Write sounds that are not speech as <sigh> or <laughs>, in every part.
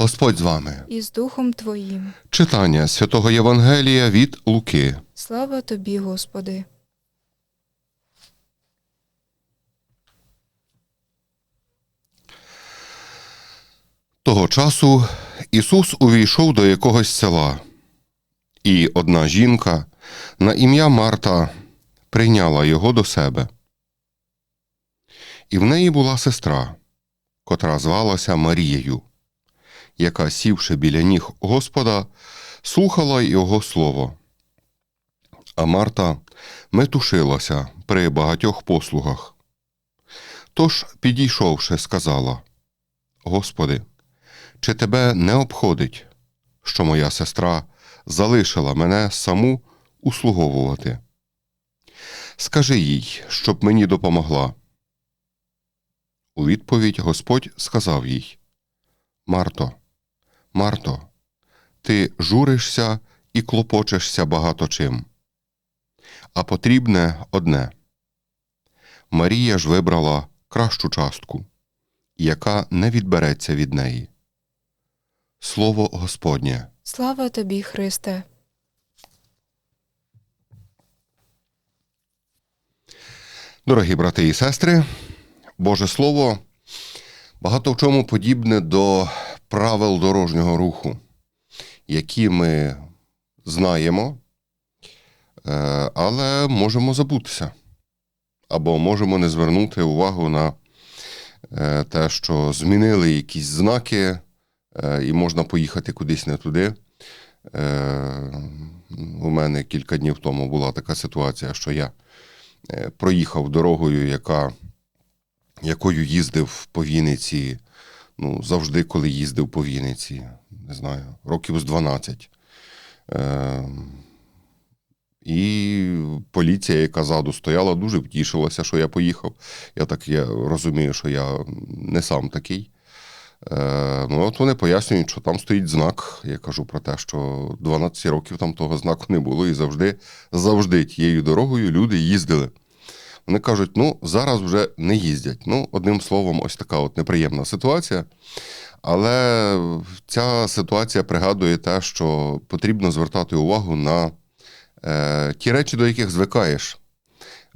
Господь з вами. і з Духом Твоїм. Читання святого Євангелія від Луки. Слава Тобі, Господи. Того часу Ісус увійшов до якогось села, і одна жінка на ім'я Марта прийняла його до себе. І в неї була сестра, котра звалася Марією, яка, сівши біля ніг Господа, слухала його слово. А Марта метушилася при багатьох послугах. Тож, підійшовши, сказала: Господи, чи тебе не обходить, що моя сестра залишила мене саму услуговувати? Скажи їй, щоб мені допомогла. У відповідь Господь сказав їй: Марто, Марто, ти журишся і клопочешся багато чим. А потрібне одне. Марія ж вибрала кращу частку, яка не відбереться від неї. Слово Господнє. Слава Тобі, Христе. Дорогі брати і сестри, Боже Слово багато в чому подібне до правил дорожнього руху, які ми знаємо, е, але можемо забутися. Або можемо не звернути увагу на е, те, що змінили якісь знаки, е, і можна поїхати кудись не туди. У мене кілька днів тому була така ситуація, що я проїхав дорогою, яка, якою їздив по Вінниці, ну, завжди, коли їздив по Вінниці, не знаю, років з 12. Е, і поліція, яка ззаду стояла, дуже втішилася, що я поїхав. Я так я розумію, що я не сам такий. Е, ну, от вони пояснюють, що там стоїть знак. Я кажу про те, що 12 років там того знаку не було, і завжди, завжди тією дорогою люди їздили. Вони кажуть, ну, зараз вже не їздять. Ну, одним словом, ось така от неприємна ситуація. Але ця ситуація пригадує те, що потрібно звертати увагу на е, ті речі, до яких звикаєш.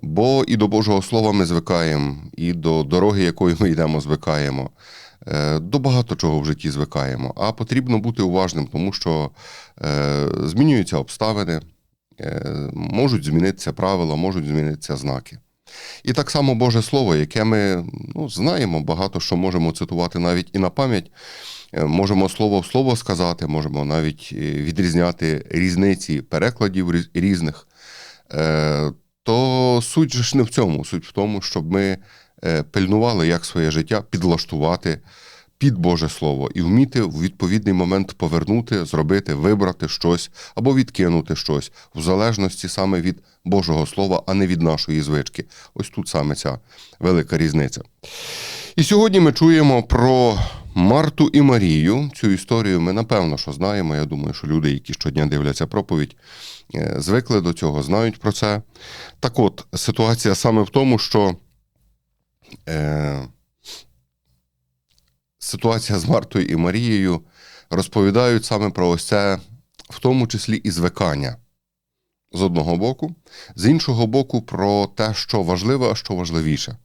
Бо і до Божого Слова ми звикаємо, і до дороги, якою ми йдемо, звикаємо. Е, До багато чого в житті звикаємо. А потрібно бути уважним, тому що е, змінюються обставини, е, можуть змінитися правила, можуть змінитися знаки. І так само Боже Слово, яке ми ну, знаємо, багато що можемо цитувати навіть і на пам'ять. Е, Можемо слово в слово сказати, можемо навіть е, відрізняти різниці перекладів різних. Е, То суть ж не в цьому. Суть в тому, щоб ми пильнували, як своє життя підлаштувати під Боже Слово і вміти в відповідний момент повернути, зробити, вибрати щось або відкинути щось, в залежності саме від Божого Слова, а не від нашої звички. Ось тут саме ця велика різниця. І сьогодні ми чуємо про Марту і Марію. Цю історію ми напевно що знаємо. Я думаю, що люди, які щодня дивляться проповідь, е, звикли до цього, знають про це. Так от, ситуація саме в тому, що е, ситуація з Мартою і Марією розповідають саме про ось це, в тому числі і звикання. З одного боку, з іншого боку, про те, що важливе, а що важливіше.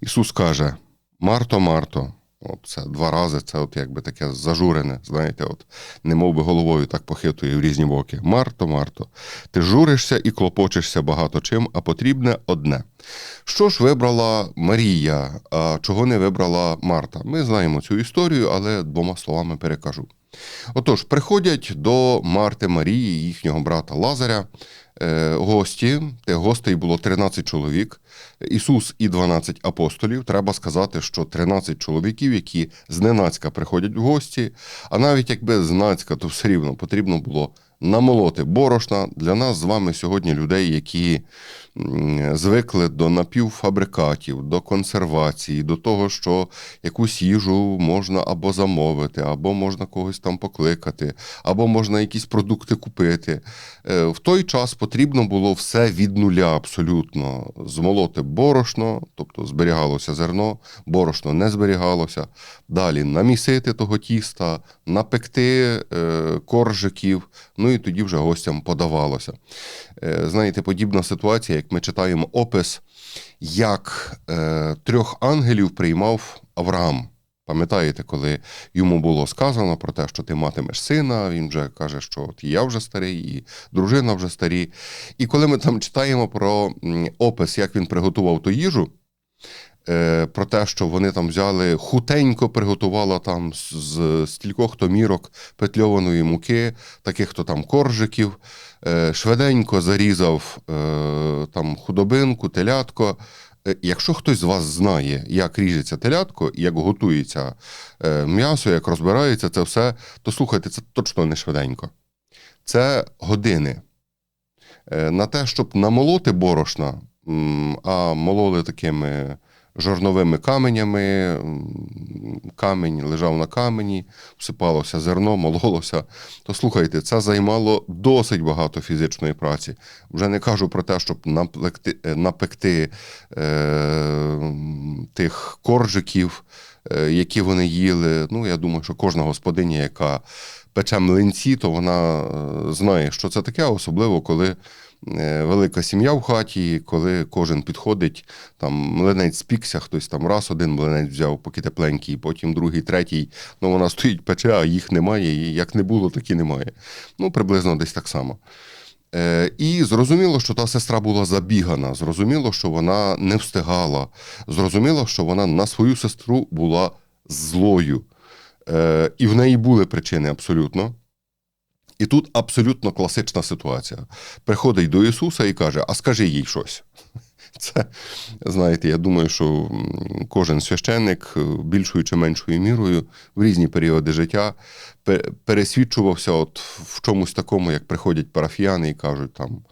Ісус каже: Марто, Марто, от це два рази, це от якби таке зажурене, знаєте, от не би головою так похитує в різні боки. Марто, Марто, ти журишся і клопочешся багато чим, а потрібне одне. Що ж вибрала Марія, а чого не вибрала Марта? Ми знаємо цю історію, але двома словами перекажу. Отож, приходять до Марти Марії, їхнього брата Лазаря, е, гості. Гостей було 13 чоловік. Ісус і 12 апостолів. Треба сказати, що 13 чоловіків, які зненацька приходять в гості, а навіть якби знацька, то все рівно потрібно було намолоти борошна для нас з вами сьогодні людей, які звикли до напівфабрикатів, до консервації, до того, що якусь їжу можна або замовити, або можна когось там покликати, або можна якісь продукти купити. Е, В той час потрібно було все від нуля абсолютно змолоти борошно, тобто зберігалося зерно, борошно не зберігалося. Далі намісити того тіста, напекти е, коржиків, ну і тоді вже гостям подавалося. Е, знаєте, подібна ситуація, як ми читаємо опис, як е, трьох ангелів приймав Авраам. Пам'ятаєте, коли йому було сказано про те, що ти матимеш сина, він вже каже, що от я вже старий, і дружина вже старі. І коли ми там читаємо про опис, як він приготував ту їжу, про те, що вони там взяли хутенько приготувала там з, стількох то мірок петльованої муки, таких то там коржиків, е, швиденько зарізав е, там худобинку, телятко. Е, Якщо хтось з вас знає, як ріжеться телятко, як готується е, м'ясо, як розбирається це все, то слухайте, це точно не швиденько. Це години. Е, На те, щоб намолоти борошна, а мололи такими жорновими каменями, камінь лежав на камені, всипалося зерно, мололося. То слухайте, це займало досить багато фізичної праці. Вже не кажу про те, щоб наплекти, е, напекти е, тих коржиків, е, які вони їли. Ну, я думаю, що кожна господиня, яка пече млинці, то вона е, знає, що це таке, особливо коли велика сім'я в хаті, коли кожен підходить, там млинець спікся, хтось там раз один млинець взяв, поки тепленький, потім другий, третій. Ну, вона стоїть, пече, а їх немає. І як не було, так і немає. Ну, приблизно десь так само. Е, І зрозуміло, що та сестра була забігана, зрозуміло, що вона не встигала, зрозуміло, що вона на свою сестру була злою. Е, І в неї були причини абсолютно. І тут абсолютно класична ситуація. Приходить до Ісуса і каже: А скажи їй щось. <laughs> Це, знаєте, я думаю, що кожен священник е, більшою чи меншою мірою в різні періоди життя пересвідчувався от в чомусь такому, як приходять парафіяни і кажуть там.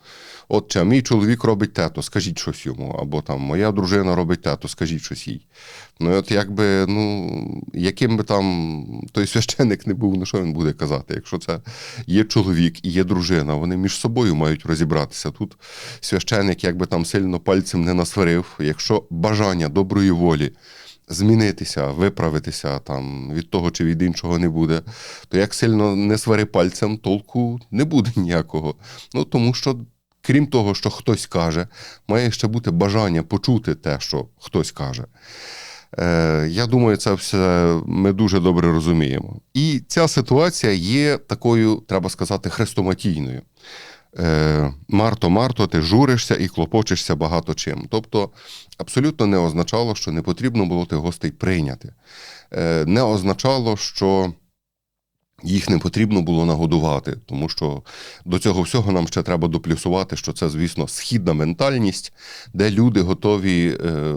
Отче, а мій чоловік робить те, то скажіть щось йому, або там моя дружина робить те, то скажіть щось їй. Ну, от якби, ну, яким би там той священик не був, ну що він буде казати? Якщо це є чоловік і є дружина, вони між собою мають розібратися. Тут священик якби там сильно пальцем не насварив. Якщо бажання доброї волі змінитися, виправитися там від того чи від іншого не буде, то як сильно не свари пальцем, толку не буде ніякого. Ну тому що. Крім того, що хтось каже, має ще бути бажання почути те, що хтось каже. Е, я думаю, це все ми дуже добре розуміємо. І ця ситуація є такою, треба сказати, хрестоматійною. Е, Марто, Марто, ти журишся і клопочешся багато чим. Тобто, абсолютно не означало, що не потрібно було тих гостей прийняти. Е, Не означало, що їх не потрібно було нагодувати, тому що до цього всього нам ще треба доплюсувати, що це, звісно, східна ментальність, де люди готові е,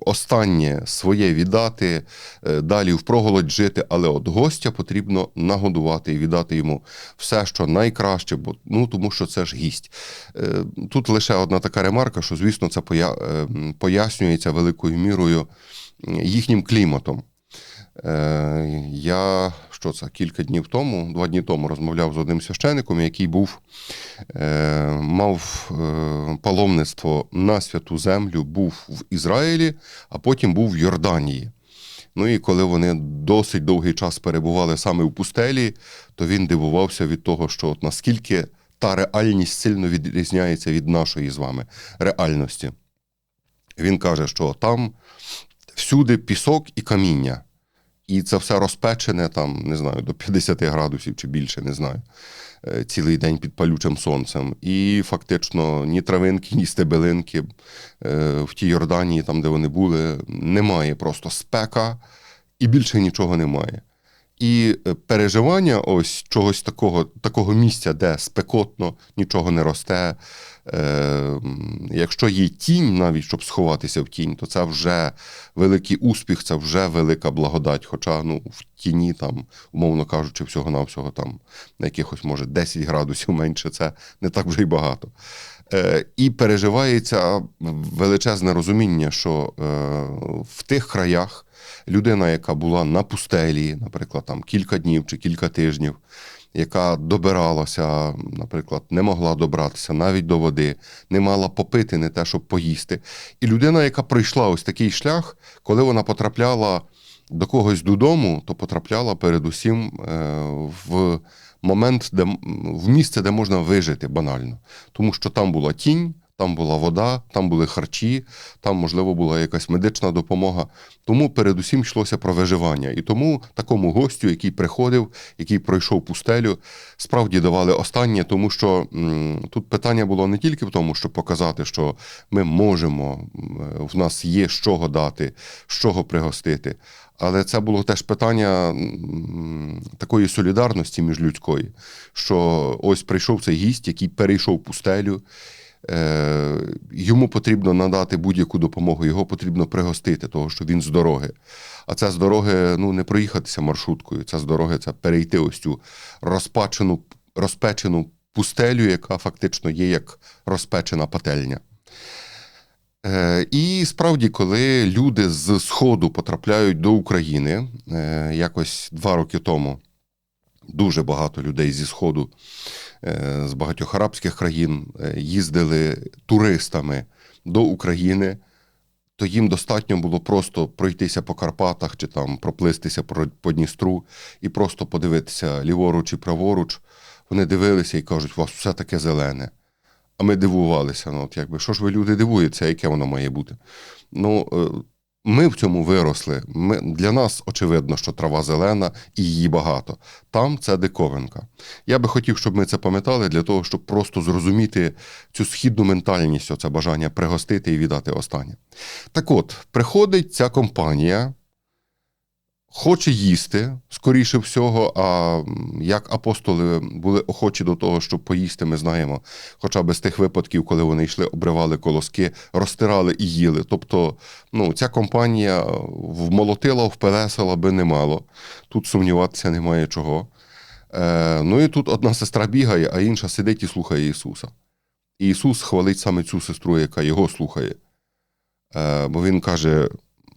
останнє своє віддати, е, далі впроголодь жити, але от гостя потрібно нагодувати і віддати йому все, що найкраще, бо ну тому що це ж гість. Е, тут лише одна така ремарка, що, звісно, це поя, пояснюється великою мірою їхнім кліматом. Е, Я що це кілька днів тому, два дні тому розмовляв з одним священником, який був, е, мав е, паломництво на святу землю, був в Ізраїлі, а потім був в Йорданії. Ну і коли вони досить довгий час перебували саме в пустелі, то він дивувався від того, що от наскільки та реальність сильно відрізняється від нашої з вами реальності. Він каже, що там всюди пісок і каміння. І це все розпечене там, не знаю, до 50 градусів чи більше, не знаю. е, Цілий день під палючим сонцем. І фактично ні травинки, ні стебелинки е, в тій Йорданії, там, де вони були, немає. Просто спека і більше нічого немає. І е, переживання ось чогось такого, такого місця, де спекотно, нічого не росте. Е, м, якщо є тінь, навіть щоб сховатися в тінь, то це вже великий успіх, це вже велика благодать. Хоча ну, в тіні, там, умовно кажучи, всього-навсього там на якихось, може, 10 градусів <laughs> менше, це не так вже й багато. Е, І переживається величезне розуміння, що е, в тих краях людина, яка була на пустелі, наприклад, там кілька днів чи кілька тижнів, яка добиралася, наприклад, не могла добратися навіть до води, не мала попити, не те, щоб поїсти. І людина, яка пройшла ось такий шлях, коли вона потрапляла до когось додому, то потрапляла передусім е, в момент, де в місце, де можна вижити банально. Тому що там була тінь, там була вода, там були харчі, там, можливо, була якась медична допомога. Тому передусім йшлося про виживання. І тому такому гостю, який приходив, який пройшов пустелю, справді давали останнє, тому що м, тут питання було не тільки в тому, щоб показати, що ми можемо, в нас є з чого дати, з чого пригостити. Але це було теж питання такої солідарності міжлюдської, що ось прийшов цей гість, який перейшов пустелю. Е, йому потрібно надати будь-яку допомогу, його потрібно пригостити, того, що він з дороги. А це з дороги ну, не проїхатися маршруткою. Це з дороги це перейти ось цю розпачену, розпечену пустелю, яка фактично є як розпечена пательня. Е, І справді, коли люди з Сходу потрапляють до України, е, якось два роки тому дуже багато людей зі Сходу, е, з багатьох арабських країн їздили туристами до України, то їм достатньо було просто пройтися по Карпатах чи там проплистися по Дністру і просто подивитися ліворуч і праворуч. Вони дивилися і кажуть, у вас все таке зелене. А ми дивувалися. Ну, от якби, що ж ви люди дивуєтеся, яке воно має бути? Ну, е, ми в цьому виросли. Ми, для нас очевидно, що трава зелена і її багато. Там це диковинка. Я би хотів, щоб ми це пам'ятали для того, щоб просто зрозуміти цю східну ментальність, оце бажання пригостити і віддати останнє. Так от, приходить ця компанія, хоче їсти, скоріше всього, а як апостоли були охочі до того, щоб поїсти, ми знаємо, хоча б з тих випадків, коли вони йшли, обривали колоски, розтирали і їли. Тобто, ну, ця компанія вмолотила, впелесила би немало. Тут сумніватися немає чого. Е, ну і тут одна сестра бігає, а інша сидить і слухає Ісуса. І Ісус хвалить саме цю сестру, яка його слухає. Е, бо він каже,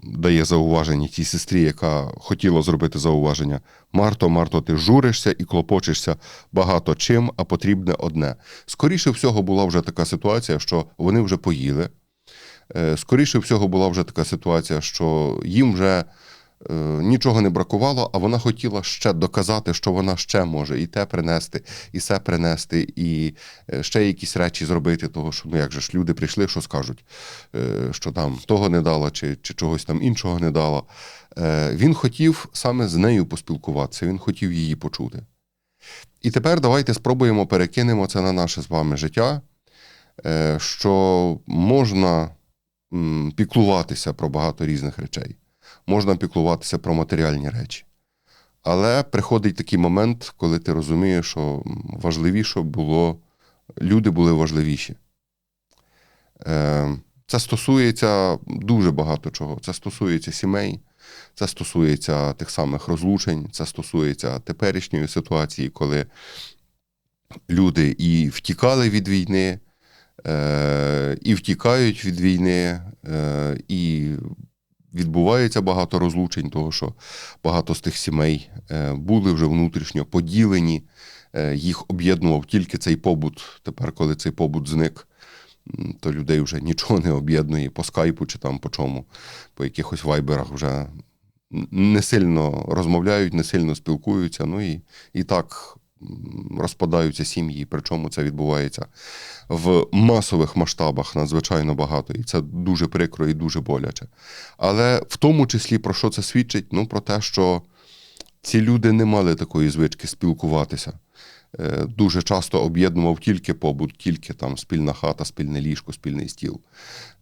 дає зауваження тій сестрі, яка хотіла зробити зауваження. Марто, Марто, ти журишся і клопочешся багато чим, а потрібне одне. Скоріше всього була вже така ситуація, що вони вже поїли. Е, Скоріше всього була вже така ситуація, що їм вже нічого не бракувало, а вона хотіла ще доказати, що вона ще може і те принести, і все принести, і е, ще якісь речі зробити, того, що ну як же ж люди прийшли, що скажуть, е, що там того не дала, чи, чи чогось там іншого не дала. Е, Він хотів саме з нею поспілкуватися, він хотів її почути. І тепер давайте спробуємо перекинемо це на наше з вами життя, е, що можна піклуватися про багато різних речей, можна піклуватися про матеріальні речі. Але приходить такий момент, коли ти розумієш, що важливіше було, люди були важливіші. Е, Це стосується дуже багато чого. Це стосується сімей, це стосується тих самих розлучень, це стосується теперішньої ситуації, коли люди і втікали від війни, е, і втікають від війни, е, і відбувається багато розлучень, того що багато з тих сімей е, були вже внутрішньо поділені, е, їх об'єднував тільки цей побут. Тепер, коли цей побут зник, то людей вже нічого не об'єднує по скайпу чи там по чому, по якихось вайберах вже не сильно розмовляють, не сильно спілкуються. Ну і, і так розпадаються сім'ї. Причому це відбувається в масових масштабах надзвичайно багато. І це дуже прикро і дуже боляче. Але в тому числі про що це свідчить? Ну, про те, що ці люди не мали такої звички спілкуватися. Е, Дуже часто об'єднував тільки побут, тільки там спільна хата, спільне ліжко, спільний стіл.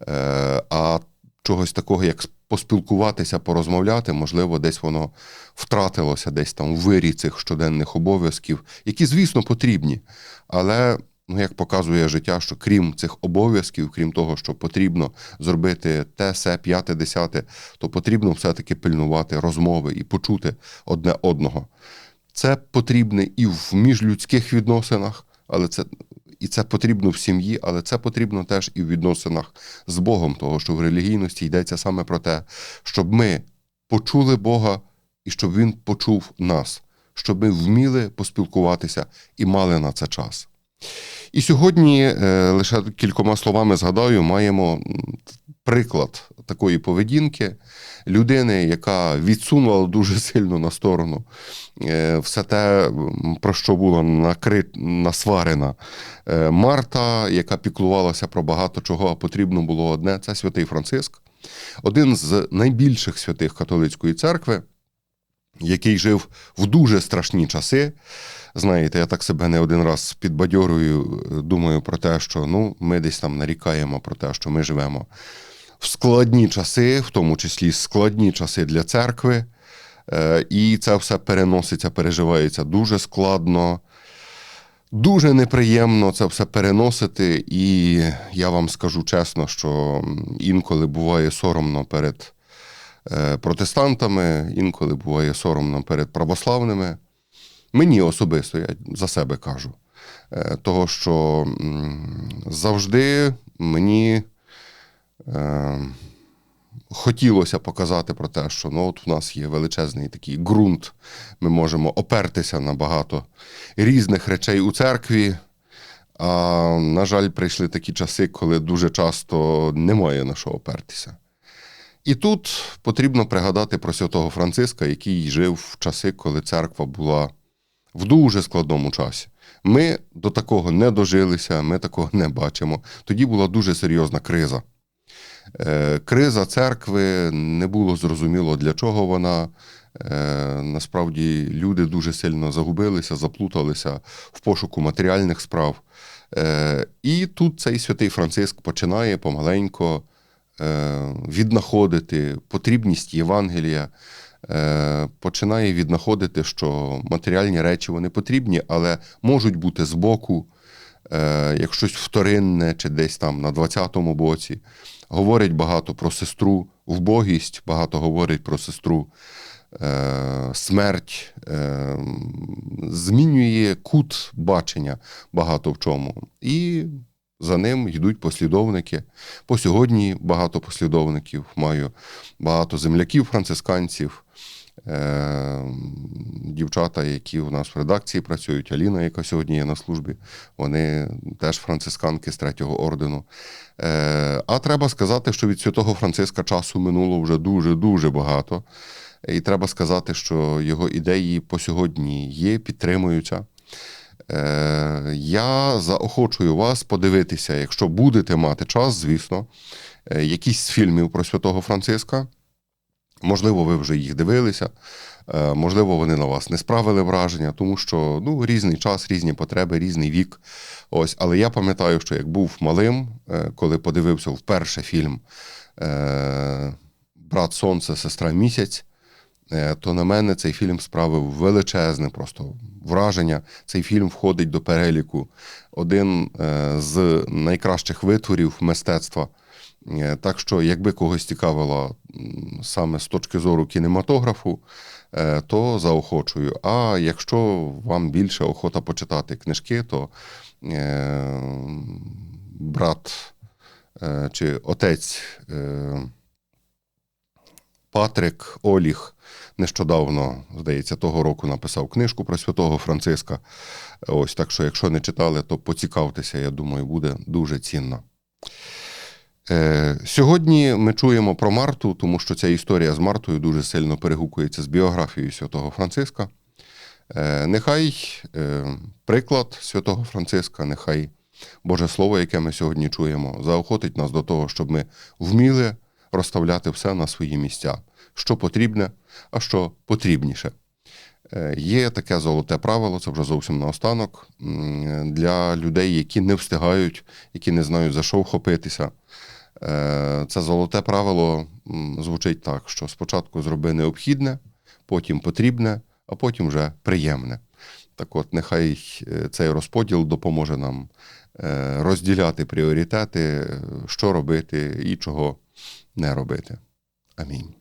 Е, А чогось такого, як поспілкуватися, порозмовляти, можливо, десь воно втратилося десь там у вирі цих щоденних обов'язків, які, звісно, потрібні. Але, ну, як показує життя, що крім цих обов'язків, крім того, що потрібно зробити те, се, п'яте, десяте, то потрібно все-таки пильнувати розмови і почути одне одного. Це потрібне і в міжлюдських відносинах, але це. І це потрібно в сім'ї, але це потрібно теж і в відносинах з Богом, того що в релігійності йдеться саме про те, щоб ми почули Бога і щоб Він почув нас, щоб ми вміли поспілкуватися і мали на це час. І сьогодні е, лише кількома словами згадаю, маємо приклад такої поведінки людини, яка відсунула дуже сильно на сторону е, все те, про що була накри... насварена е, Марта, яка піклувалася про багато чого, а потрібно було одне це святий Франциск, один з найбільших святих католицької церкви, який жив в дуже страшні часи. Знаєте, я так себе не один раз підбадьорую, думаю про те, що ну, ми десь там нарікаємо про те, що ми живемо в складні часи, в тому числі складні часи для церкви. Е, І це все переноситься, переживається дуже складно, дуже неприємно це все переносити. І я вам скажу чесно, що інколи буває соромно перед е, протестантами, інколи буває соромно перед православними. Мені особисто, я за себе кажу. Е, Того, що завжди мені е, хотілося показати про те, що ну, от у нас є величезний такий ґрунт, ми можемо опертися на багато різних речей у церкві. А, на жаль, прийшли такі часи, коли дуже часто немає на що опертися. І тут потрібно пригадати про святого Франциска, який жив в часи, коли церква була в дуже складному часі. Ми до такого не дожилися, ми такого не бачимо. Тоді була дуже серйозна криза. Е, Криза церкви не було зрозуміло, для чого вона. Е, Насправді люди дуже сильно загубилися, заплуталися в пошуку матеріальних справ. Е, І тут цей святий Франциск починає помаленько віднаходити потрібність Євангелія, починає віднаходити, що матеріальні речі вони потрібні, але можуть бути збоку, як щось вторинне чи десь там на 20-му боці. Говорить багато про сестру вбогість, багато говорить про сестру е, смерть, е, змінює кут бачення багато в чому. І за ним йдуть послідовники. По сьогодні багато послідовників маю багато земляків францисканців, е, дівчата, які у нас в редакції працюють, Аліна, яка сьогодні є на службі, вони теж францисканки з третього ордену. Е, а треба сказати, що від святого Франциска часу минуло вже дуже-дуже багато. І треба сказати, що його ідеї по сьогодні є, підтримуються. Е, Я заохочую вас подивитися, якщо будете мати час, звісно, е, якісь з фільмів про святого Франциска. Можливо, ви вже їх дивилися, е, можливо, вони на вас не справили враження, тому що ну, різний час, різні потреби, різний вік. Ось, але я пам'ятаю, що як був малим, е, коли подивився вперше фільм е, Брат Сонце, сестра місяць. То на мене цей фільм справив величезне просто враження. Цей фільм входить до переліку один з найкращих витворів мистецтва. Е, Так що, якби когось цікавило саме з точки зору кінематографу, е, то заохочую. А якщо вам більше охота почитати книжки, то е, брат чи отець Патрик Оліх нещодавно, здається, того року написав книжку про святого Франциска. Ось так що, якщо не читали, то поцікавтеся, я думаю, буде дуже цінно. Е, Сьогодні ми чуємо про Марту, тому що ця історія з Мартою дуже сильно перегукується з біографією святого Франциска. Е, Нехай е, приклад святого Франциска, нехай Боже Слово, яке ми сьогодні чуємо, заохотить нас до того, щоб ми вміли розставляти все на свої місця, що потрібне, а що потрібніше. Є таке золоте правило, це вже зовсім наостанок, для людей, які не встигають, які не знають за що вхопитися. Е, Це золоте правило звучить так, що спочатку зроби необхідне, потім потрібне, а потім вже приємне. Так от, нехай е, цей розподіл допоможе нам е, розділяти пріоритети, що робити і чого не робити. Амінь.